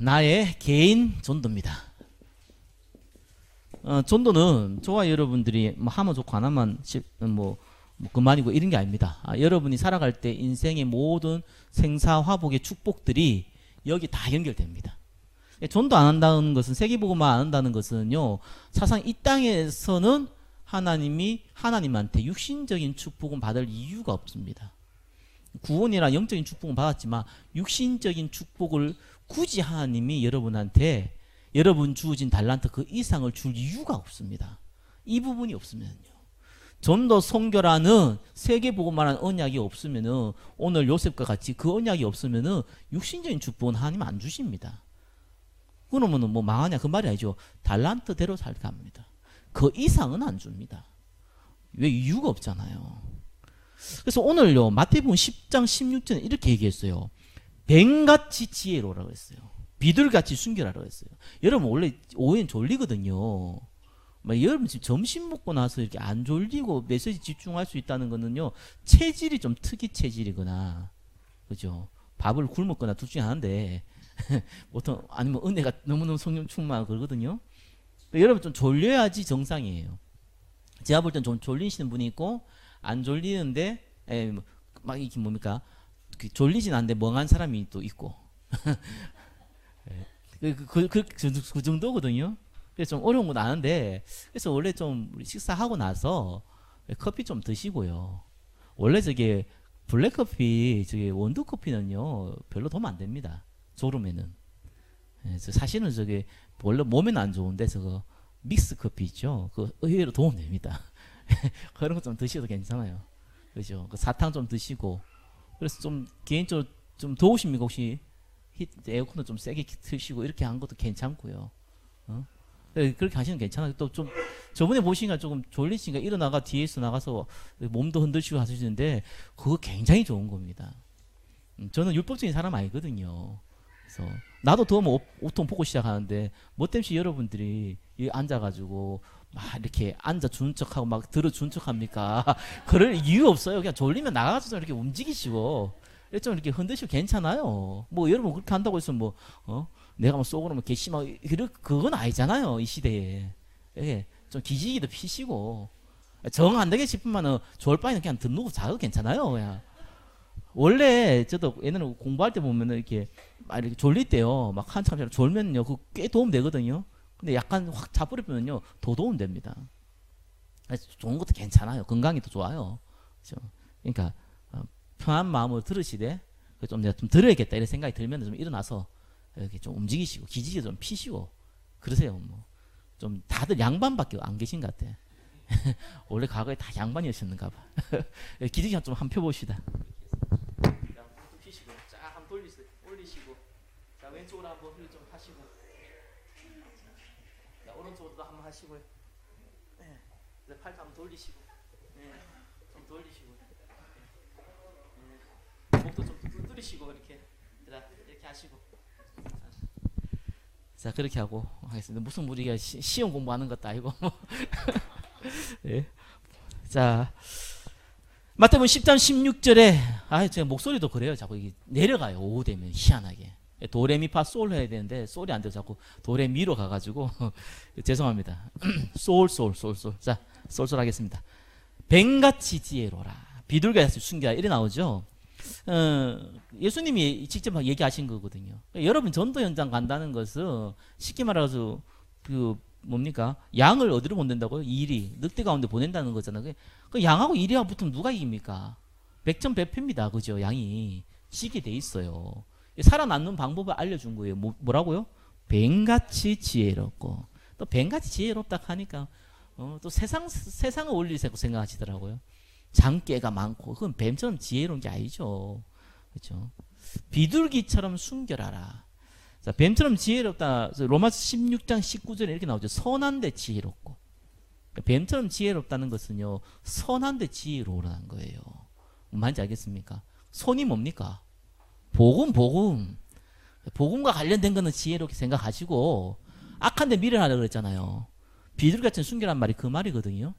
나의 개인 전도입니다. 어, 전도는 저와 여러분들이 뭐 하면 좋고 안 하면 시- 뭐, 뭐 그만이고 이런 게 아닙니다. 아, 여러분이 살아갈 때 인생의 모든 생사화복의 축복들이 여기 다 연결됩니다. 예, 전도 안 한다는 것은 세계보고만 안 한다는 것은요 사상 이 땅에서는 하나님이 하나님한테 육신적인 축복은 받을 이유가 없습니다. 구원이나 영적인 축복은 받았지만 육신적인 축복을 굳이 하나님이 여러분한테 여러분 주어진 달란트 그 이상을 줄 이유가 없습니다. 이 부분이 없으면요. 전도 선교라는 세계 보고만한 언약이 없으면은 오늘 요셉과 같이 그 언약이 없으면은 육신적인 축복은 하나님 안 주십니다. 그러면은 뭐 망하냐 그 말이 아니죠. 달란트대로 살게 합니다. 그 이상은 안 줍니다. 왜 이유가 없잖아요. 그래서 오늘요 마태복음 10장 16절에 이렇게 얘기했어요. 뱀같이 지혜로라고 했어요. 비둘같이 순결하라고 했어요. 여러분 원래 오후엔 졸리거든요. 막 여러분 지금 점심 먹고 나서 이렇게 안 졸리고 메시지 집중할 수 있다는 거는요 체질이 좀 특이 체질이거나 그죠 밥을 굶었거나 둘 중에 하나인데 보통 아니면 은혜가 너무너무 성령 충만 그러거든요. 여러분 좀 졸려야지 정상이에요. 제가 볼 땐 좀 졸리시는 분이 있고 안 졸리는데 에, 뭐, 막 이게 뭡니까 그 졸리진 않는데 멍한 사람이 또 있고 예, 그, 그, 그, 그, 그 정도거든요. 그래서 좀 어려운 건 아는데 그래서 원래 좀 식사하고 나서 커피 좀 드시고요. 원래 저게 블랙커피 저게 원두 커피는요 별로 도움 안 됩니다. 졸음에는. 예, 저 사실은 저게 원래 몸에는 안 좋은데 저거 믹스 커피 있죠. 그 의외로 도움 됩니다. 그런 거 좀 드셔도 괜찮아요. 그죠? 그 사탕 좀 드시고 그래서 좀 개인적으로 좀 더우십니까 혹시 히, 에어컨을 좀 세게 트시고 이렇게 한 것도 괜찮고요. 어? 네, 그렇게 하시면 괜찮아요. 또 좀 저번에 보시니까 조금 졸리시니까 일어나가 뒤에서 나가서 몸도 흔들시고 하시는데 그거 굉장히 좋은 겁니다. 음, 저는 율법적인 사람 아니거든요. 그래서 나도 더우면 옷, 옷통 벗고 시작하는데 뭐 때문에 여러분들이 이 앉아가지고 막 이렇게 앉아 주는 척하고 막 들어 주는 척합니까? 그럴 이유 없어요. 그냥 졸리면 나가서 이렇게 움직이시고 좀 이렇게 흔드시고 괜찮아요. 뭐 여러분 그렇게 한다고 해서 뭐 어? 내가 뭐 속으로 뭐 개심하고 이런 그건 아니잖아요 이 시대에. 예, 좀 기지기도 피시고 정 안 되게 싶으면은 좋을 바에는 그냥 듣누고 자도 괜찮아요. 그냥. 원래 저도 옛날에 공부할 때 보면은 이렇게 막 이렇게 졸릴 때요. 막 한참 졸면요. 그 꽤 도움 되거든요. 근데 약간 확 자버리면요. 더 도움 됩니다. 그래서 좋은 것도 괜찮아요. 건강이 더 좋아요. 그렇죠? 그러니까 어, 편한 마음으로 들으시되 그좀 내가 좀 들어야겠다 이런 생각이 들면 좀 일어나서 이렇게 좀 움직이시고 기지개 좀 피시고 그러세요. 뭐 좀 다들 양반밖에 안 계신 것 같아. 원래 과거에 다 양반이었는가 봐. 기지개 좀 한 펴 봅시다. 피시고 쫙 한번 돌리세요. 올리시고 자 왼쪽으로 한번 흘좀 하시고 자 오른쪽으로도 한번 하시고요. 네. 이제 팔 한번 돌리시고 네. 좀 돌리시고 네. 목도 좀 두드리시고 이렇게 자 이렇게 하시고 자 그렇게 하고 하겠습니다. 무슨 우리가 시, 시험 공부하는 것도 아니고 예. 자 마태복음 10장 16절에 아 제가 목소리도 그래요. 자꾸 이게 내려가요. 오후 되면 희한하게. 도레미파 솔 해야 되는데 솔이 안 돼서 자꾸 도레미로 가가지고 죄송합니다. 솔 솔 솔 솔. 자 솔솔 하겠습니다. 뱀같이 지혜로라. 비둘기같이 순결 이래 나오죠. 어, 예수님이 직접 막 얘기하신 거거든요. 여러분 전도 현장 간다는 것은 쉽게 말해서 그 뭡니까 양을 어디로 보낸다고요? 이리 늑대 가운데 보낸다는 거잖아요. 그- 그 양하고 이리하고 붙으면 누가 이깁니까? 백전백패입니다. 그죠? 양이 지게 돼 있어요. 살아남는 방법을 알려준 거예요. 뭐, 뭐라고요? 뱀같이 지혜롭고 또 뱀같이 지혜롭다 하니까 어, 또 세상 세상을 올리려고 생각하시더라고요. 장깨가 많고 그건 뱀처럼 지혜로운 게 아니죠. 그렇죠? 비둘기처럼 순결하라. 자, 뱀처럼 지혜롭다. 로마서 16장 19절에 이렇게 나오죠. 선한데 지혜롭고. 그러니까 뱀처럼 지혜롭다는 것은요. 선한데 지혜로우라는 거예요. 뭔지 알겠습니까? 손이 뭡니까? 복음, 복음. 복음과 관련된 거는 지혜롭게 생각하시고 악한데 미련하라 그랬잖아요. 비둘기 같은 순결한 말이 그 말이거든요.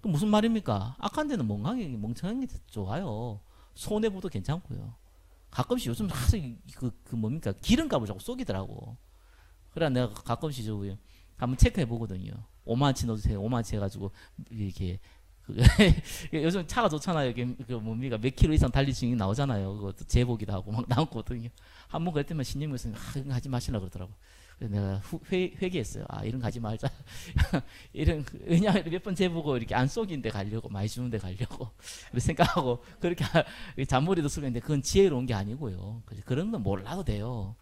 그 무슨 말입니까? 악한 데는 멍하게 멍청한 게 좋아요. 손해 보도 괜찮고요. 가끔씩 요즘 하도 그, 그 뭡니까 기름값을 자꾸 쏘기더라고. 그래 내가 가끔씩 저 한번 체크해 보거든요. 5만치 넣어주세요. 5만치 해가지고 이렇게 그 요즘 차가 좋잖아요. 그 뭡니까 몇 킬로 이상 달리 증이 나오잖아요. 그것도 제복이다 하고 막 나왔거든요. 한 번 그럴 때만 신님께서 아, 이런 거 하지 마시라 그러더라고. 그래서 내가 후, 회, 회개했어요. 아 이런 거 하지 말자. 이런 왜냐 몇 번 재보고 이렇게 안 속인데 가려고 많이 주는데 가려고 생각하고 그렇게 잔머리도 쓰고 있는데 그건 지혜로운 게 아니고요. 그래서 그런 건 몰라도 돼요.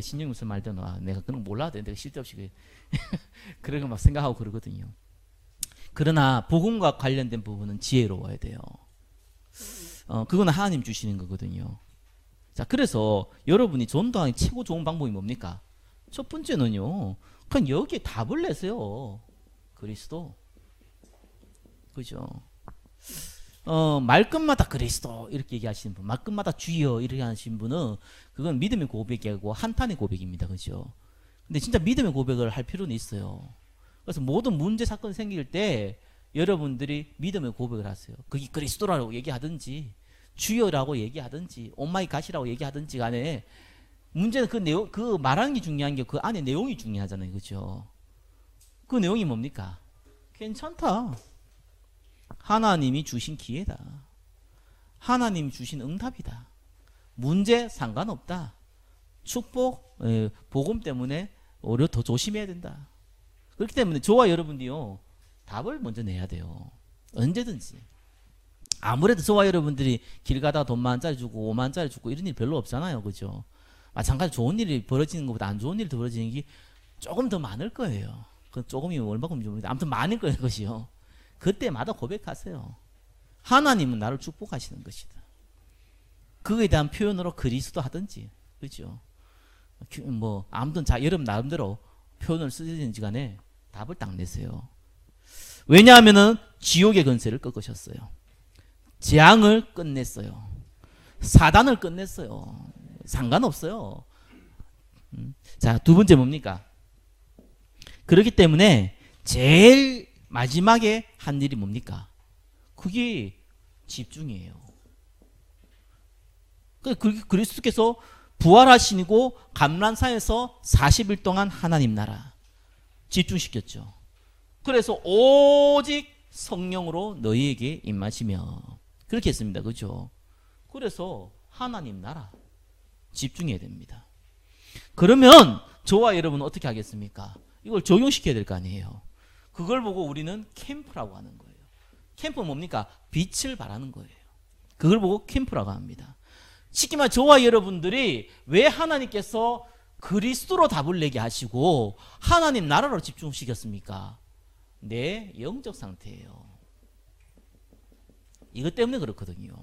신경 무슨 말든 와 내가 그런 거 몰라도 되는데 쓸데없이 그 그런 거 막 생각하고 그러거든요. 그러나 복음과 관련된 부분은 지혜로워야 돼요. 어, 그거는 하나님 주시는 거거든요. 자, 그래서 여러분이 전도하는 최고 좋은 방법이 뭡니까? 첫 번째는요. 그냥 여기에 답을 내세요. 그리스도. 그죠? 어, 말끝마다 그리스도 이렇게 얘기하시는 분, 말끝마다 주여 이렇게 하시는 분은 그건 믿음의 고백이고 한탄의 고백입니다. 그죠? 근데 진짜 믿음의 고백을 할 필요는 있어요. 그래서 모든 문제 사건 생길 때 여러분들이 믿음의 고백을 하세요. 그게 그리스도라고 얘기하든지 주여라고 얘기하든지 오마이 갓이라고 얘기하든지 간에 문제는 그 내용 그 말하는 게 중요한 게 그 안에 내용이 중요하잖아요. 그죠? 그 내용이 뭡니까? 괜찮다. 하나님이 주신 기회다. 하나님 주신 응답이다. 문제 상관없다. 축복, 에, 복음 때문에 오히려 더 조심해야 된다. 그렇기 때문에 저와 여러분이요 답을 먼저 내야 돼요. 언제든지. 아무래도 저와 여러분들이 길 가다가 돈 만짜리 주고 오만짜리 주고 이런 일 별로 없잖아요. 그죠? 마찬가지 좋은 일이 벌어지는 것보다 안 좋은 일이 벌어지는 게 조금 더 많을 거예요. 그 조금이 얼마큼 좀 아무튼 많을 거예요, 것이요. 그때마다 고백하세요. 하나님은 나를 축복하시는 것이다. 그거에 대한 표현으로 그리스도 하든지, 그죠? 뭐 아무튼 자 여러분 나름대로 표현을 쓰든지 간에 답을 딱 내세요. 왜냐하면은 지옥의 건세를 꺾으셨어요. 재앙을 끝냈어요. 사단을 끝냈어요. 상관없어요. 음. 자, 두 번째 뭡니까? 그렇기 때문에 제일 마지막에 한 일이 뭡니까? 그게 집중이에요. 그, 그리스도께서 부활하시고 감란사에서 40일 동안 하나님 나라 집중시켰죠. 그래서 오직 성령으로 너희에게 임하시며 그렇게 했습니다. 그죠? 그래서 하나님 나라 집중해야 됩니다. 그러면 저와 여러분은 어떻게 하겠습니까? 이걸 적용시켜야 될 거 아니에요. 그걸 보고 우리는 캠프라고 하는 거예요. 캠프 뭡니까? 빛을 발하는 거예요. 그걸 보고 캠프라고 합니다. 쉽게 말 저와 여러분들이 왜 하나님께서 그리스도로 답을 내게 하시고 하나님 나라로 집중시켰습니까? 내 영적 상태예요. 이것 때문에 그렇거든요.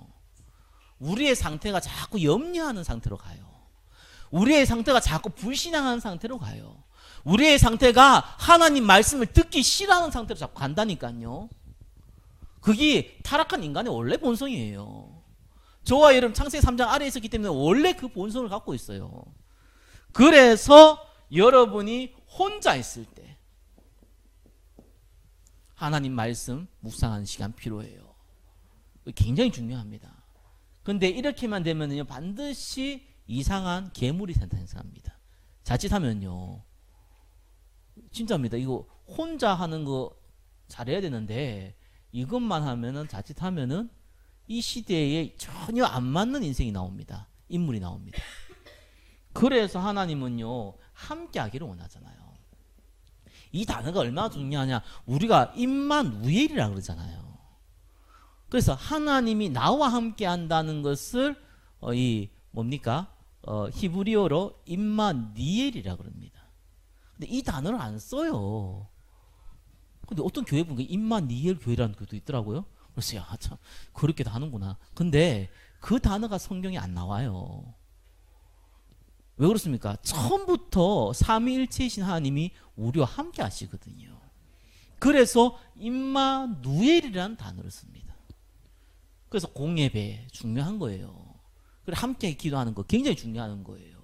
우리의 상태가 자꾸 염려하는 상태로 가요. 우리의 상태가 자꾸 불신앙하는 상태로 가요. 우리의 상태가 하나님 말씀을 듣기 싫어하는 상태로 자꾸 간다니까요. 그게 타락한 인간의 원래 본성이에요. 저와 여러분 창세기 3장 아래에 있었기 때문에 원래 그 본성을 갖고 있어요. 그래서 여러분이 혼자 있을 때 하나님 말씀 묵상하는 시간 필요해요. 굉장히 중요합니다. 근데 이렇게만 되면요 반드시 이상한 괴물이 생성합니다. 자칫하면요 진짜입니다. 이거 혼자 하는 거 잘해야 되는데 이것만 하면은 자칫하면은 이 시대에 전혀 안 맞는 인생이 나옵니다. 인물이 나옵니다. 그래서 하나님은요 함께 하기를 원하잖아요. 이 단어가 얼마나 중요하냐? 우리가 임마누엘이라 그러잖아요. 그래서 하나님이 나와 함께 한다는 것을 어, 이 뭡니까? 어, 히브리어로 임마니엘이라 그럽니다. 근데 이 단어를 안 써요. 근데 어떤 교회 보니까 임마니엘 교회라는 것도 있더라고요. 그래서 야, 참 그렇게도 하는구나. 근데 그 단어가 성경에 안 나와요. 왜 그렇습니까? 처음부터 삼위일체이신 하나님이 우리와 함께 하시거든요. 그래서 임마누엘이라는 단어를 씁니다. 그래서 공예배 중요한 거예요. 그래 함께 기도하는 거 굉장히 중요한 거예요.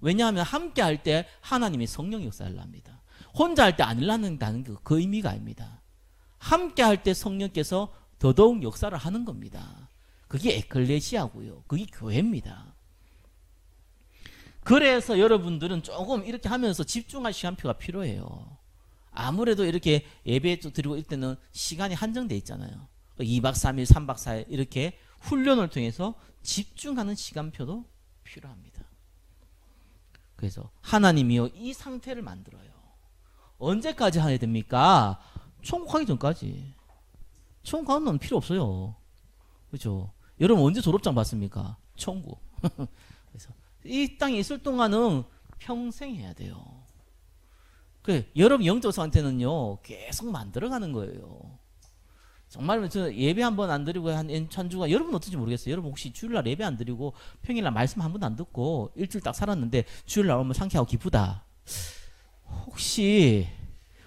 왜냐하면 함께 할 때 하나님이 성령 역사를 합니다. 혼자 할 때 안 일어난다는 그 의미가 아닙니다. 함께 할 때 성령께서 더더욱 역사를 하는 겁니다. 그게 에클레시아고요. 그게 교회입니다. 그래서 여러분들은 조금 이렇게 하면서 집중할 시간표가 필요해요. 아무래도 이렇게 예배 드리고 이럴 때는 시간이 한정돼 있잖아요. 2박 3일, 3박 4일 이렇게 훈련을 통해서 집중하는 시간표도 필요합니다. 그래서 하나님이요 이 상태를 만들어요. 언제까지 해야 됩니까? 천국하기 전까지. 천국 가는 건 필요 없어요. 그렇죠? 여러분 언제 졸업장 받습니까? 천국. 그래서 이 땅에 있을 동안은 평생 해야 돼요. 그 여러분 영적 상태는요 계속 만들어가는 거예요. 정말 저 예배 한 번 안 드리고 한 천주가 여러분 어떤지 모르겠어요. 여러분 혹시 주일날 예배 안 드리고 평일날 말씀 한 번도 안 듣고 일주일 딱 살았는데 주일날 오면 상쾌하고 기쁘다. 혹시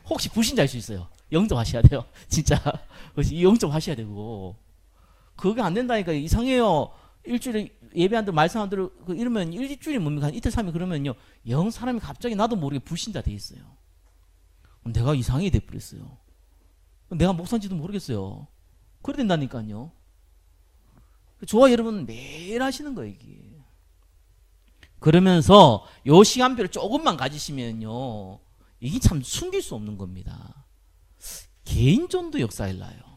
혹시 불신자일 수 있어요. 영접 하셔야 돼요. 진짜 그래서 영접 하셔야 되고 그게 안 된다니까 이상해요. 일주일에 예배 안 들고 말씀 안 들고 그 이러면 일주일이 뭡니까? 한 이틀 삼일 그러면요 영 사람이 갑자기 나도 모르게 불신자 돼 있어요. 내가 이상하게 돼 버렸어요. 내가 목사인지도 모르겠어요. 그래 된다니까요. 좋아 여러분 매일 하시는 거예요 이게. 그러면서 요 시간표를 조금만 가지시면요 이게 참 숨길 수 없는 겁니다. 개인전도 역사일라요.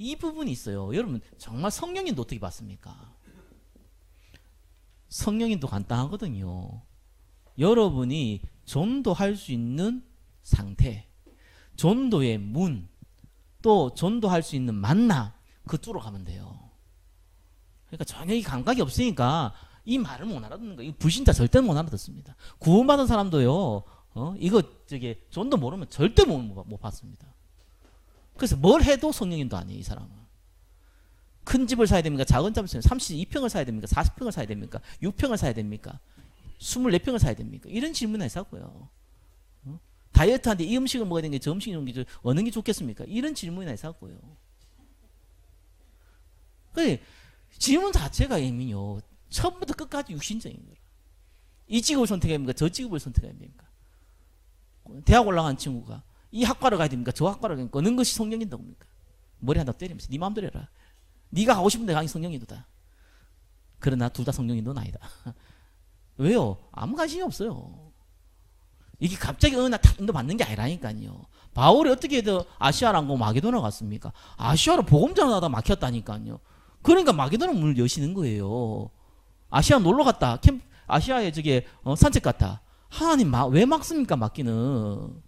이 부분이 있어요. 여러분 정말 성령인도 어떻게 봤습니까? 성령인도 간단하거든요. 여러분이 전도할 수 있는 상태, 전도의 문, 또 전도할 수 있는 만남 그쪽으로 가면 돼요. 그러니까 전혀 이 감각이 없으니까 이 말을 못 알아듣는 거예요. 불신자 절대 못 알아듣습니다. 구원받은 사람도요. 어? 이거 저기 전도 모르면 절대 못, 못 받습니다. 그래서 뭘 해도 성령인도 아니에요, 이 사람은. 큰 집을 사야 됩니까? 작은 집을 사야 됩니까? 32평을 사야 됩니까? 40평을 사야 됩니까? 6평을 사야 됩니까? 24평을 사야 됩니까? 이런 질문을 했었고요. 어? 다이어트한테 이 음식을 먹어야 되는 게 저 음식이 좋은 게 어느 게 좋겠습니까? 이런 질문이 있었고요. 그래 질문 자체가 이미요 처음부터 끝까지 육신적인 거라. 이 직업을 선택해야 됩니까? 저 직업을 선택해야 됩니까? 대학 올라간 친구가 이 학과를 가야 됩니까? 저 학과를 가야 됩니까? 어느 것이 성령인다고입니까? 머리 하나 때리면서 네 마음대로 해라. 네가 가고 싶은 데 가기 성령인도다. 그러나 둘 다 성령인도는 아니다. 왜요? 아무 관심이 없어요. 이게 갑자기 어느 날탁 인도 받는 게 아니라니까요. 바울이 어떻게 해도 아시아랑 고 마게도나 갔습니까? 아시아로 복음 전하다 막혔다니까요. 그러니까 마게도나 문을 여시는 거예요. 아시아 놀러 갔다. 캠 아시아에 저게 어, 산책 갔다. 하나님 마, 왜 막습니까? 막기는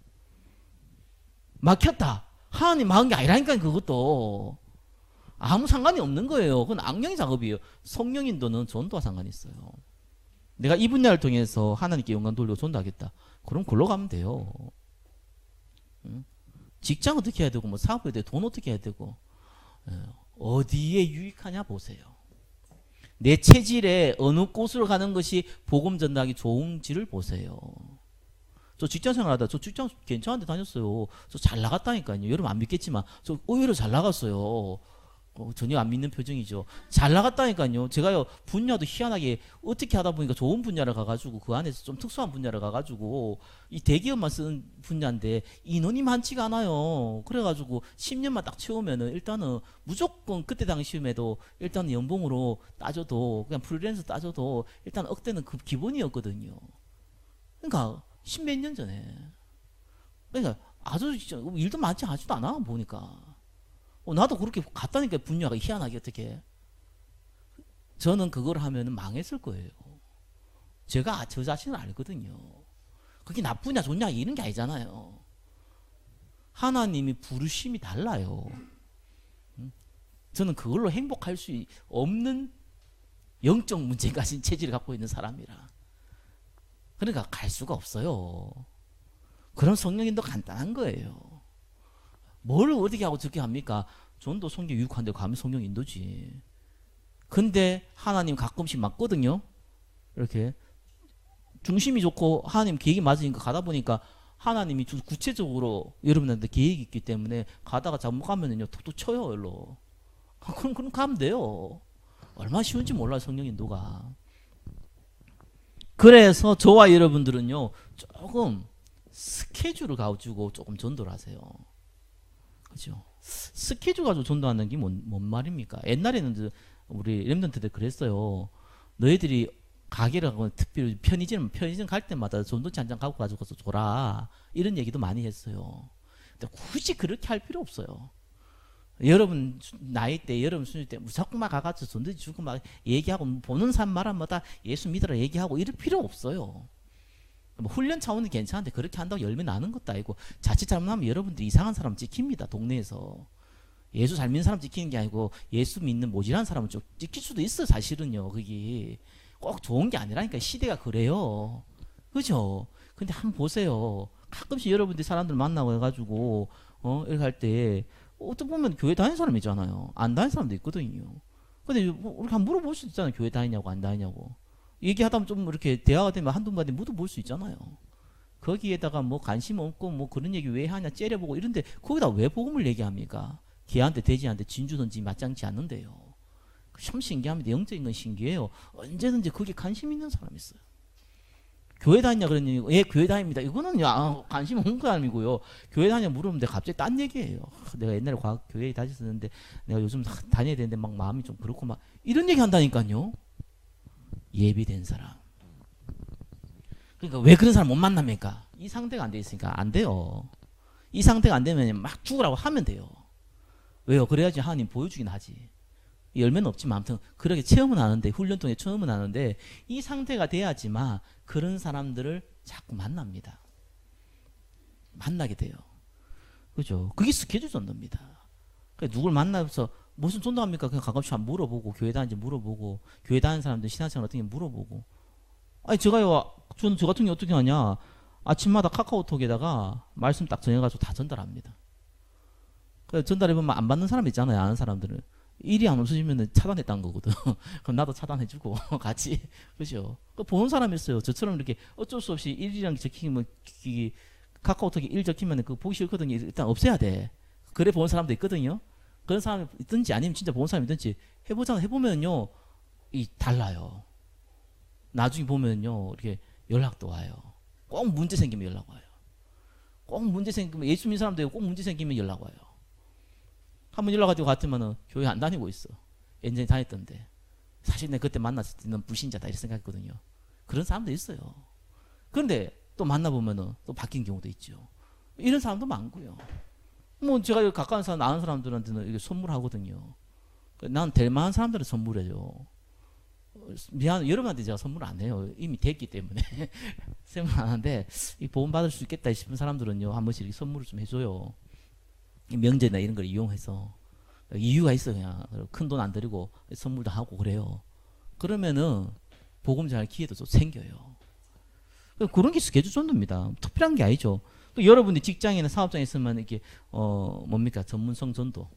막혔다. 하나님 막은 게 아니라니까 그것도 아무 상관이 없는 거예요. 그건 악령의 작업이에요. 성령 인도는 전도와 상관이 있어요. 내가 이 분야를 통해서 하나님께 영광 돌리고 전도하겠다. 그럼 걸로 가면 돼요. 응? 직장 어떻게 해야 되고 뭐 사업 해야 되고 돈 어떻게 해야 되고 예, 어디에 유익하냐 보세요. 내 체질에 어느 곳으로 가는 것이 복음 전달하기 좋은지를 보세요. 저 직장 생활하다 저 직장 괜찮은데 다녔어요. 저 잘 나갔다니까요. 여러분 안 믿겠지만 저 의외로 잘 나갔어요. 어, 전혀 안 믿는 표정이죠. 잘 나갔다니까요. 제가요 분야도 희한하게 어떻게 하다 보니까 좋은 분야를 가가지고 그 안에서 좀 특수한 분야를 가가지고 이 대기업만 쓰는 분야인데 인원이 많지가 않아요. 그래가지고 10년만 딱 채우면은 일단은 무조건 그때 당시에도 일단 연봉으로 따져도 그냥 프리랜서 따져도 일단 억대는 그 기본이었거든요. 그러니까 십몇 년 전에 그러니까 아주 일도 많지 않지도 않아 보니까. 어, 나도 그렇게 갔다니까 분야가 희한하게 어떻게 저는 그걸 하면 망했을 거예요. 제가 저 자신을 알거든요. 그게 나쁘냐 좋냐 이런 게 아니잖아요. 하나님이 부르심이 달라요. 저는 그걸로 행복할 수 없는 영적 문제 가진 체질을 갖고 있는 사람이라. 그러니까 갈 수가 없어요. 그런 성령인도 간단한 거예요. 뭘 어떻게 하고 저렇게 합니까? 전도 성경 유익한데 가면 성령 인도지. 근데 하나님 가끔씩 맞거든요. 이렇게 중심이 좋고 하나님 계획이 맞으니까 가다 보니까 하나님이 구체적으로 여러분한테 계획이 있기 때문에 가다가 잘못 가면은요 톡톡 쳐요 일로. 아, 그럼 그럼 가면 돼요. 얼마나 쉬운지 몰라요 성령 인도가. 그래서 저와 여러분들은요 조금 스케줄을 가지고 조금 전도를 하세요. 그죠? 스케줄 가지고 전도하는 게뭔 말입니까? 옛날에는 우리 렘던트들 그랬어요. 너희들이 가게를 가고 특별히 편의점 편의점 갈 때마다 전도치 한장 갖고 가지고서 줘라 이런 얘기도 많이 했어요. 근데 굳이 그렇게 할 필요 없어요. 여러분 수- 나이 때 여러분 순위 때 무조건 막 가가지고 전도지 주고 막 얘기하고 뭐 보는 사람마다 다 예수 믿으라 얘기하고 이럴 필요 없어요. 뭐 훈련 차원은 괜찮은데 그렇게 한다고 열매 나는 것도 아니고 자칫 잘못하면 여러분들 이상한 사람 찍힙니다 동네에서. 예수 잘 믿는 사람 찍히는 게 아니고 예수 믿는 모질한 사람은 좀 찍힐 수도 있어 사실은요. 그게 꼭 좋은 게 아니라니까 시대가 그래요. 그죠? 근데 한번 보세요. 가끔씩 여러분들 사람들 만나고 해가지고 어 이렇게 할때 어떻게 보면 교회 다니는 사람 있잖아요 안 다니는 사람도 있거든요 근데 뭐 우리 한번 물어볼 수 있잖아요 교회 다니냐고 안 다니냐고 얘기하다 보면 좀 이렇게 대화가 되면 한두 마디 묻어볼 수 있잖아요 거기에다가 뭐 관심 없고 뭐 그런 얘기 왜 하냐 째려보고 이런데 거기다 왜 복음을 얘기합니까 걔한테 돼지한테 진주 던지 마땅치 않는데요. 참 신기합니다. 영적인 건 신기해요. 언제든지 거기에 관심 있는 사람이 있어요. 교회 다니냐 그러니 예 교회 다닙니다. 이거는 야, 관심 없는 거 아니고요. 교회 다니냐 물어보는데 갑자기 딴 얘기예요. 하, 내가 옛날에 과학 교회에 다녔었는데 내가 요즘 다- 다녀야 되는데 막 마음이 좀 그렇고 막 이런 얘기 한다니까요. 예비된 사람. 그러니까 왜 그런 사람 못 만납니까? 이 상태가 안 돼 있으니까 안 돼요. 이 상태가 안 되면 막 죽으라고 하면 돼요. 왜요? 그래야지 하나님 보여주긴 하지. 열매는 없지만 아무튼 그렇게 체험은 하는데 훈련 통해 체험은 하는데 이 상태가 돼야지만 그런 사람들을 자꾸 만납니다. 만나게 돼요. 그죠? 그게 스케줄 전도입니다. 그러니까 누굴 만나서 무슨 전도합니까? 그냥 가끔씩 한번 물어보고 교회 다니는지 물어보고 교회 다니는 사람들 신앙생활 어떻게 물어보고 아니 제가요 저는 저 같은 경우 어떻게 하냐 아침마다 카카오톡에다가 말씀 딱 정해가지고 다 전달합니다. 그 전달해 보면 안 받는 사람 있잖아요. 아는 사람들은 일이 안 없어지면 차단했다는 거거든. 그럼 나도 차단해주고 같이 그죠? 그 보는 사람이 있어요. 저처럼 이렇게 어쩔 수 없이 일이랑 적히면 이 카카오톡에 일 적히면 그 보기 싫거든요. 일단 없애야 돼. 그래 보는 사람도 있거든요. 그런 사람이 있든지 아니면 진짜 보는 사람이 있든지 해보자 해보면요 이 달라요. 나중에 보면요 이렇게 연락도 와요. 꼭 문제 생기면 연락 와요. 꼭 문제 생기면 예수 믿는 사람도 꼭 문제 생기면 연락 와요. 한번 연락 가지고 갔더만은 교회 안 다니고 있어. 옛날에 다녔던데. 사실 내가 그때 만났을 때는 불신자다 이렇게 생각했거든요. 그런 사람도 있어요. 그런데 또 만나보면은 또 바뀐 경우도 있죠. 이런 사람도 많고요. 뭐 제가 가까운 사람, 아는 사람들한테는 이게 선물하거든요. 난 될 만한 사람들은 선물해요. 어, 미안, 여러분한테 제가 선물 안 해요. 이미 됐기 때문에. 선물 안 하는데, 이 보험 받을 수 있겠다 싶은 사람들은요, 한 번씩 선물을 좀 해줘요. 이 명제나 이런 걸 이용해서. 이유가 있어, 그냥. 큰 돈 안 들이고 선물도 하고 그래요. 그러면은, 복음 잘 기회도 좀 생겨요. 그런 게 스케줄 전도입니다. 특별한 게 아니죠. 또 여러분이 직장이나 사업장에 있으면 이게, 어, 뭡니까? 전문성 전도.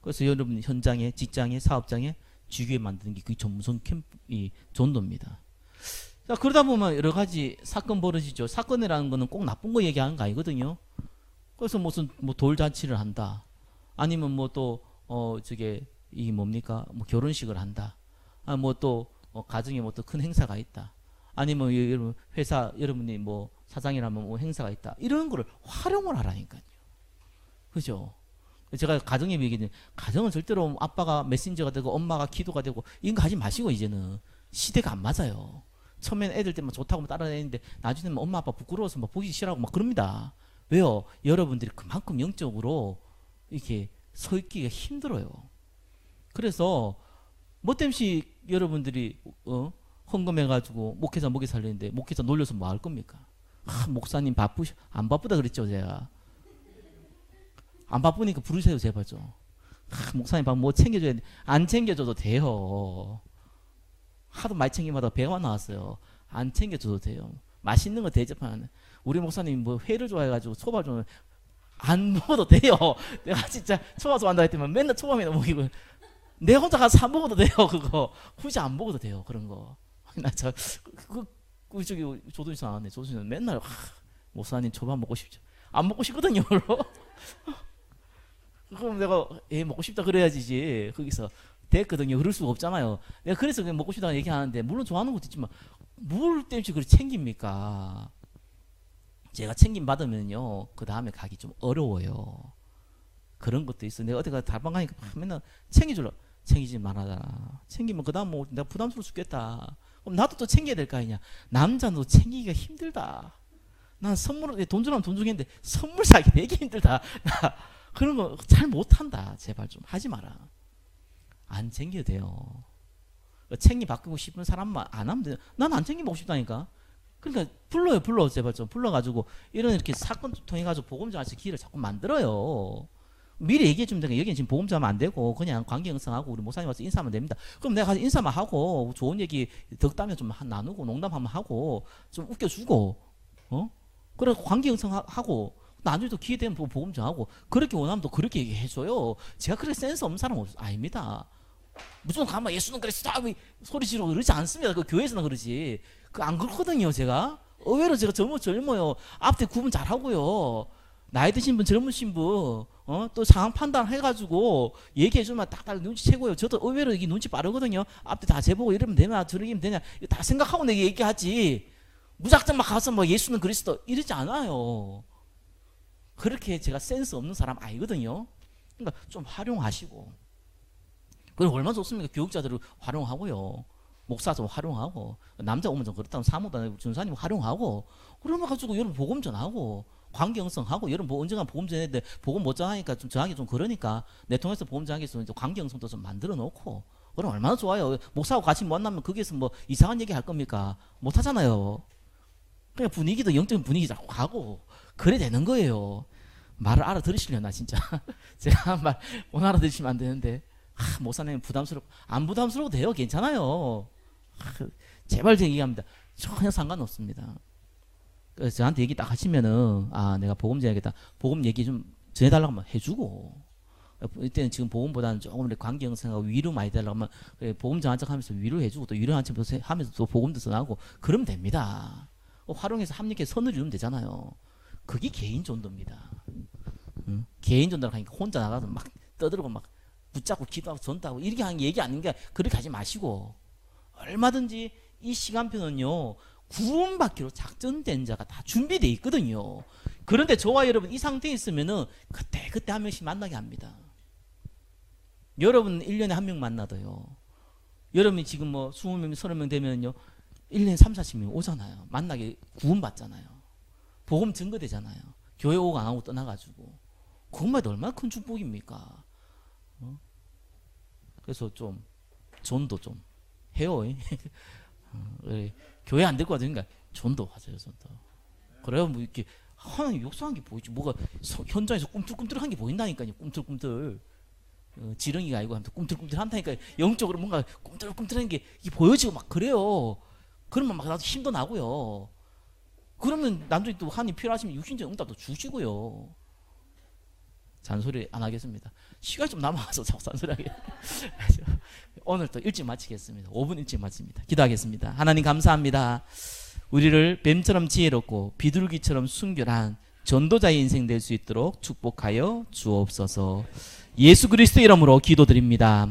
그래서 여러분 현장에, 직장에, 사업장에 주교에 만드는 게 그 전문성 캠프, 이 전도입니다. 자, 그러다 보면 여러 가지 사건 벌어지죠. 사건이라는 거는 꼭 나쁜 거 얘기하는 거 아니거든요. 그래서 무슨 뭐 돌잔치를 한다. 아니면 뭐 또, 어, 저게, 이 뭡니까? 뭐 결혼식을 한다. 아, 뭐 또, 어, 가정에 뭐 또 큰 행사가 있다. 아니면 여- 여러분 회사, 여러분이 뭐 사장이라면 뭐 행사가 있다. 이런 거를 활용을 하라니까요. 그죠? 제가 가정에 얘기는 가정은 절대로 아빠가 메신저가 되고 엄마가 기도가 되고 이런 거 하지 마시고 이제는 시대가 안 맞아요. 처음에는 애들 때만 좋다고 따라다니는데 나중에는 엄마 아빠 부끄러워서 막 보기 싫어하고 막 그럽니다. 왜요? 여러분들이 그만큼 영적으로 이렇게 서 있기가 힘들어요. 그래서 뭐 땜시 여러분들이 어? 헌금해가지고 목회자 목회 살리는데 목회자 놀려서 뭐 할 겁니까? 아, 목사님 바쁘시 안 바쁘다 그랬죠 제가. 안 바쁘니까 부르세요 제발 좀. 아, 목사님 밥 뭐 챙겨줘야 돼. 안 챙겨줘도 돼요. 하도 많이 챙기마다 배가 나왔어요. 안 챙겨줘도 돼요. 맛있는 거 대접하는. 우리 목사님 뭐 회를 좋아해가지고 초밥 좀 안 먹어도 돼요. 내가 진짜 초밥 좋아한다 했더니 맨날 초밥이나 먹이고 내 혼자 가서 사 먹어도 돼요. 그거 굳이 안 먹어도 돼요. 그런 거. 나저 그, 그 저기 조돈이 나왔네. 조돈이는 맨날 하, 목사님 초밥 먹고 싶죠. 안 먹고 싶거든요. 그럼 내가 예 먹고 싶다 그래야지지 거기서 됐거든요. 그럴 수가 없잖아요. 내가 그래서 그냥 먹고 싶다고 얘기하는데 물론 좋아하는 것도 있지만 뭘 때문에 그걸 챙깁니까? 제가 챙김 받으면요 그 다음에 가기 좀 어려워요. 그런 것도 있어. 내가 어디 가 달방 가니까 막 맨날 챙겨줄라 챙기지 말아라. 챙기면 그 다음 뭐 내가 부담스러워 죽겠다. 그럼 나도 또 챙겨야 될 거 아니냐. 남자도 챙기기가 힘들다. 난 선물 돈 주라면 돈 주겠는데 선물 사기 되게 힘들다. 나 그런 거 잘 못한다. 제발 좀 하지 마라. 안 챙겨도 돼요. 챙기 바꾸고 싶은 사람만 안 하면 돼. 난안 챙기 먹고 싶다니까. 그러니까 불러요, 불러 제발 좀 불러가지고 이런 이렇게 사건 통해 가지고 보금자한테 기회를 자꾸 만들어요. 미리 얘기해 주면 되니까 여기는 지금 보금자하면 안 되고 그냥 관계 형성하고 우리 목사님 와서 인사하면 됩니다. 그럼 내가 가서 인사만 하고 좋은 얘기 덕담에 좀 한- 나누고 농담 한번 하고 좀 웃겨주고 어 그래 관계 형성하고 나중에 또 기회 되면 또 보금자하고 그렇게 원하면 또 그렇게 얘기해 줘요. 제가 그렇게 센스 없는 사람 없 아닙니다. 무슨 가만 예수는 그랬어 이 소리 지르고 그러지 않습니다. 그 교회에서는 그러지. 그 안 그렇거든요, 제가. 의외로 제가 젊어 젊어요. 앞뒤 구분 잘 하고요. 나이 드신 분, 젊으신 분, 어, 또 상황 판단 해가지고 얘기해 주면 딱딱 눈치채고요. 저도 의외로 이게 눈치 빠르거든요. 앞뒤 다 재보고 이러면 되나, 저러면 되냐. 다 생각하고 내가 얘기하지. 무작정 막 가서 뭐 예수는 그리스도 이러지 않아요. 그렇게 제가 센스 없는 사람 아니거든요. 그러니까 좀 활용하시고. 그리고 얼마나 좋습니까? 교육자들을 활용하고요. 목사 좀 활용하고 남자 오면 좀 그렇다면 사무단 준사님 활용하고 그러면 가지고 여러분 보금 전하고 관계 형성하고 여러분 뭐 언젠가 보금 전했는데 보금 못 전하니까 좀 전하기 좀 그러니까 내 통해서 보금 전하기 위해서 형성도 좀 만들어 놓고 그럼 얼마나 좋아요. 목사하고 같이 만나면 거기에서 뭐 이상한 얘기 할 겁니까? 못 하잖아요. 그냥 분위기도 영적인 분위기 잡고 가고 그래 되는 거예요. 말을 알아들으시려나 진짜 제가 한말못 알아들으시면 안 되는데 하, 목사님 부담스럽고 안 부담스러워도 돼요 괜찮아요 하, 제발 제 얘기합니다. 전혀 상관없습니다. 그래서 저한테 얘기 딱 하시면은 아 내가 보험 전해야겠다. 보험 얘기 좀 전해달라고 하면 해주고. 이때는 지금 보험보다는 조금 이렇게 관계 형성하고 위로 많이 달라고 하면 그래, 보험 전환척하면서 위로 해주고 또 위로 한척 하면서 또 보험도 전하고 그러면 됩니다. 어, 활용해서 합력해 선을 이루면 되잖아요. 그게 개인 전도입니다. 응? 개인 전도를 하니까 혼자 나가서 막 떠들고 막 붙잡고 기도하고 전도하고 이렇게 하는 게 얘기 아닌 게 그렇게 하지 마시고 얼마든지 이 시간표는요 구원받기로 작전된 자가 다 준비돼 있거든요. 그런데 저와 여러분 이 상태에 있으면은 그때 그때 한 명씩 만나게 합니다. 여러분 1년에 한 명 만나도요. 여러분이 지금 뭐 20명, 30명 되면요. 1년에 3, 40명 오잖아요. 만나게 구원받잖아요. 복음 증거되잖아요. 교회 오고 안 하고 떠나가지고. 그것만 해도 얼마나 큰 축복입니까? 그래서 좀 존도 좀 해요. 어, 예. 교회 안 데리고 와주니까 존도 하세요, 존도. 그래요, 뭐 이렇게 하나님 욕성한 게 보이지. 뭐가 서- 현장에서 꿈틀꿈틀한 게 보인다니까요, 꿈틀꿈틀. 어, 지렁이가 아니고 하면서 꿈틀꿈틀 한다니까 영적으로 뭔가 꿈틀꿈틀한 게 보여지고 막 그래요. 그러면 막 나도 힘도 나고요. 그러면 나중에 또 하나님 필요하시면 육신적 응답도 주시고요. 잔소리 안 하겠습니다. 시간이 좀 남아서 자꾸 잔소리하게. 오늘 또 일찍 마치겠습니다. 5분 일찍 마칩니다. 기도하겠습니다. 하나님 감사합니다. 우리를 뱀처럼 지혜롭고 비둘기처럼 순결한 전도자의 인생 될 수 있도록 축복하여 주옵소서. 예수 그리스도 이름으로 기도드립니다.